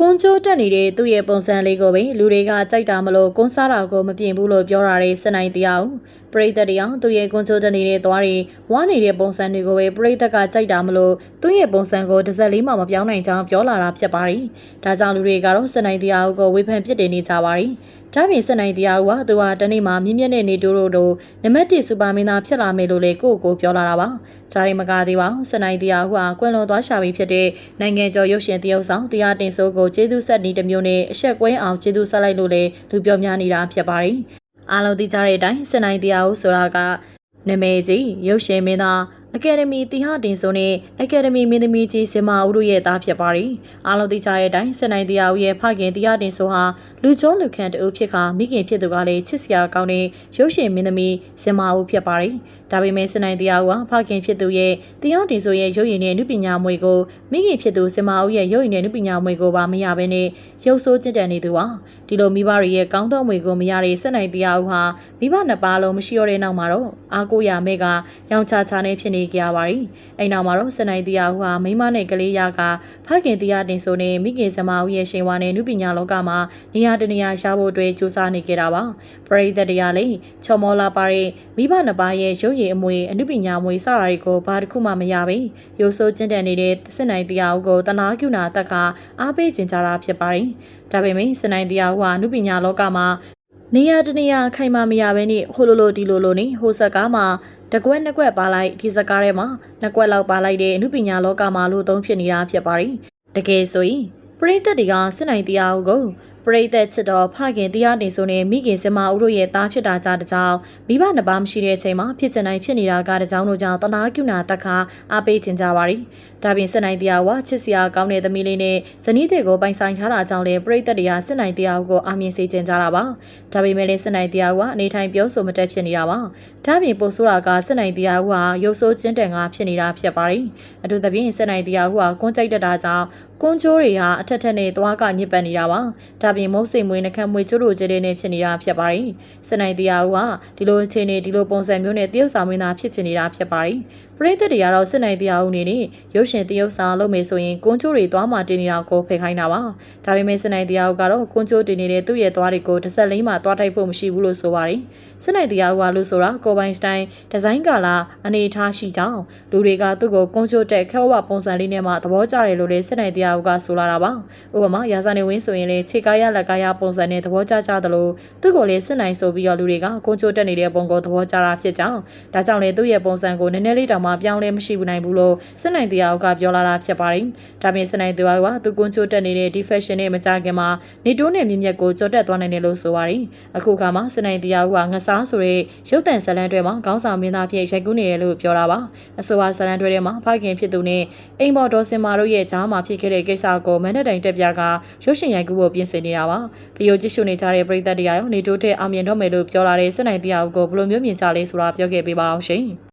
ကွန်ချိုးတက်နေတဲ့သူ့ရဲ့ပုံစံလေးကိုပဲလူတွေကကြိုက်တာမလို့ကွန်စားတာကိုမပြင်ဘူးလို့ပြောတာတွေစနိုင်တရားဦးပရိသတ်တရားသူ့ရဲ့ကွန်ချိုးတက်နေတဲ့သွားတွေဝါနေတဲ့ပုံစံတွေကိုပဲပရိသတ်ကကြိုက်တာမလို့သူ့ရဲ့ပုံစံကိုတစ်စက်လေးမှမပြောင်းနိုင်ကြောင်းပြောလာတာဖြစ်ပါတယ်ဒါကြောင့်လူတွေကတော့စနိုင်တရားဦးကိုဝေဖန်ပြစ်တင်နေကြပါတယ် ဒါပြင်စနိုင်တရားဦးကသူဟာတနေ့မှမြင့်မြတ်တဲ့နေတိုးတို့တို့နံပါတ်1စူပါမင်းသားဖြစ်လာမယ်လို့လေကိုယ့်ကိုယ်ပြောလာတာပါဂျာရီမကာသေးပါဘူးစနိုင်တရားဦးကကွယ်လွန်သွားရှာပြီးဖြစ်တဲ့နိုင်ငံကျော်ရုပ်ရှင်တရုပ်ဆောင်တရားတင်စိုးကိုကျေးဇူးဆက်နီးတစ်မျိုးနဲ့အဆက်ကွဲအောင်ကျေးဇူးဆက်လိုက်လို့လေလူပြောများနေတာဖြစ်ပါတယ်အားလုံးသိကြတဲ့အတိုင်းစနိုင်တရားဦးဆိုတာကနာမည်ကြီးရုပ်ရှင်မင်းသား အကယ်ဒမီတီဟာတင်ဆိုနဲ့အကယ်ဒမီမင်းသမီးကြီးစင်မာဦးတို့ရဲ့သားဖြစ်ပါတယ်။အားလုံးသိကြတဲ့အတိုင်းစနိုင်တရားဦးရဲ့ဖခင်တီဟာတင်ဆိုဟာလူကျော်လူခန့်တူဖြစ်ခါမိခင်ဖြစ်သူကလည်းချစ်စရာကောင်းတဲ့ရုပ်ရှင်မင်းသမီးစင်မာဦးဖြစ်ပါတယ်။ ဒါပေမဲ့စနိုင်တရားဦးဟာဖခင်ဖြစ်သူရဲ့တီဟာတင်ဆိုရဲ့ရုပ်ရည်နဲ့နုပညာမွေကိုမိခင်ဖြစ်သူစင်မာဦးရဲ့ရုပ်ရည်နဲ့နုပညာမွေကိုပါမရဘဲနဲ့ရုပ်ဆိုးကျင့်တတ်နေသူပါ။ဒီလိုမိဘတွေရဲ့ကောင်းသောမွေကိုမရတဲ့စနိုင်တရားဦးဟာမိဘနှစ်ပါးလုံးမရှိရတဲ့နောက်မှာတော့အားကိုးရမဲ့ကရောင်ချချာနဲ့ဖြစ်နေကြရပါတယ်။အဲ့နောက်မှာတော့စနိုင်တရားဦးဟာမိမနဲ့ကလေးရကဖခင်တရားတင်ဆိုနေမိခင်စမဦးရဲ့ရှင်ဝါနဲ့နုပညာလောကမှာနေရာတနေရာရဖို့အတွက်ကြိုးစားနေကြတာပါ။ပရိသတ်တရားလေးချော်မောလာပါတဲ့မိဘနှစ်ပါးရဲ့ရုပ်ရည်အမွေအနုပညာမွေစတာတွေကိုဘာတစ်ခုမှမရဘဲရိုးဆိုးကျင့်တတ်နေတဲ့စနိုင်တရားဦးကိုတနာကျူနာတက်ကအားပေးကျင်ကြတာဖြစ်ပါတယ်။ဒါပေမဲ့စနိုင်တရားဦးဟာအနုပညာလောကမှာနေရာတနေရာခိုင်မာမရဘဲနဲ့ဟိုလိုလိုဒီလိုလိုနေဟိုဆက်ကားမှာတကွက်နှစ်ကွက်ပါလိုက်ဒီစကားထဲမှာနှစ်ကွက်လောက်ပါလိုက်တဲ့အမှုပညာလောကမှာလို့သုံးဖြစ်နေတာဖြစ်ပါတယ်။တကယ်ဆိုရင်ပရိသတ်တွေကစစ်နိုင်တရားကို ပရိသတ်ချစ်တော်ဖခင်တရားနေဆိုနေမိခင်စမဦးတို့ရဲ့သားဖြစ်တာကြတဲ့ကြောင့်မိဘနှစ်ပါးမရှိတဲ့အချိန်မှာဖြစ်ချင်တိုင်းဖြစ်နေတာကတကြောင်တို့ကြောင့်တနာကျူနာတက်ခါအားပေးခြင်းကြပါရီဒါပြင်စစ်နိုင်တရားဝချစ်စရာကောင်းတဲ့သမီးလေးနဲ့ဇနီးတွေကိုပိုင်ဆိုင်ထားတာကြောင့်လည်းပရိသတ်တွေကစစ်နိုင်တရားကိုအာမြင်စေခြင်းကြတာပါဒါပေမဲ့လည်းစစ်နိုင်တရားကအနေထိုင်ပြောဆိုမတက်ဖြစ်နေတာပါဒါပြင်ပို့ဆိုတာကစစ်နိုင်တရားကရုပ်ဆိုးချင်းတန်ကဖြစ်နေတာဖြစ်ပါရီအထူးသဖြင့်စစ်နိုင်တရားကကွန်းကြိုက်တတ်တာကြောင့်ကွန်းချိုးတွေဟာအထက်ထက်နဲ့သွားကညစ်ပတ်နေတာပါဒါပြင်မုတ်စိတ်မွေးနှခမ်းမွေးချိုးတို့ကျတဲ့နဲ့ဖြစ်နေတာဖြစ်ပါရီစစ်နိုင်တရားကဒီလိုအခြေအနေဒီလိုပုံစံမျိုးနဲ့တရုတ်ဆောင်မင်းသားဖြစ်ချင်နေတာဖြစ်ပါရီပရိသတ်တွေကတော့စစ်နိုင်တရားဦးနေနဲ့ရုပ်ရှင်တရုတ်ဆောင်လုပ်မယ်ဆိုရင်ကွန်ချိုးတွေသွားမှတင်နေတာကိုဖယ်ခိုင်းတာပါဒါပေမဲ့စစ်နိုင်တရားဦးကတော့ကွန်ချိုးတင်နေတဲ့သူ့ရဲ့သွားတွေကိုတစ်ဆက်လိမ့်မှသွားထိုက်ဖို့မရှိဘူးလို့ဆိုပါတယ်စစ်နိုင်တရားဦးကလို့ဆိုတာကိုပိုင်စတိုင်းဒီဇိုင်းကာလာအနေထားရှိကြောင်းလူတွေကသူ့ကိုကွန်ချိုးတက်ခဲဝပုံစံလေးနဲ့မှသဘောကျတယ်လို့လည်းစစ်နိုင်တရားဦးကဆိုလာတာပါဥပမာရာဇာနေဝင်းဆိုရင်လေခြေကားရလက်ကားရပုံစံနဲ့သဘောကျကြသလိုသူ့ကိုလည်းစစ်နိုင်ဆိုပြီးတော့လူတွေကကွန်ချိုးတက်နေတဲ့ပုံကိုသဘောကျတာဖြစ်ကြောင်းဒါကြောင့်လေသူ့ရဲ့ပုံစံကိုနည်းနည်းလေးတောင်မှပြောင်းလဲမရှိဘူးနိုင်ဘူးလို့စစ်နိုင်တရားကပြောလာတာဖြစ်ပါတယ်။ဒါပြင်စစ်နိုင်တရားကသူကွန်ချိုတက်နေတဲ့ဒီ fashion နဲ့မကြခင်မှာနေတိုးနဲ့မြင့်မြတ်ကိုကြော်တက်သွားနိုင်တယ်လို့ဆိုပါတယ်။အခုခါမှာစစ်နိုင်တရားကငစားဆိုတဲ့ရုပ်တံဇလန်တွေမှာခေါင်းဆောင်မင်းသားဖြစ်ရိုက်ကူးနေတယ်လို့ပြောတာပါ။အဆိုပါဇလန်တွေထဲမှာဖခင်ဖြစ်သူနဲ့အိမ်ပေါ်ဒေါ်စင်မာတို့ရဲ့ဂျားမှာဖြစ်ခဲ့တဲ့ကိစ္စကိုမန်တဲ့တိုင်တက်ပြကရုပ်ရှင်ရိုက်ကူးဖို့ပြင်ဆင်နေတာပါ။ဗီဒီယိုကြည့်ရှုနေကြတဲ့ပရိသတ်တွေရောနေတိုးတဲ့အောင်မြင်တော့မယ်လို့ပြောလာတဲ့စစ်နိုင်တရားကိုဘယ်လိုမျိုးမြင်ကြလဲဆိုတာပြောခဲ့ပေးပါအောင်ရှင်။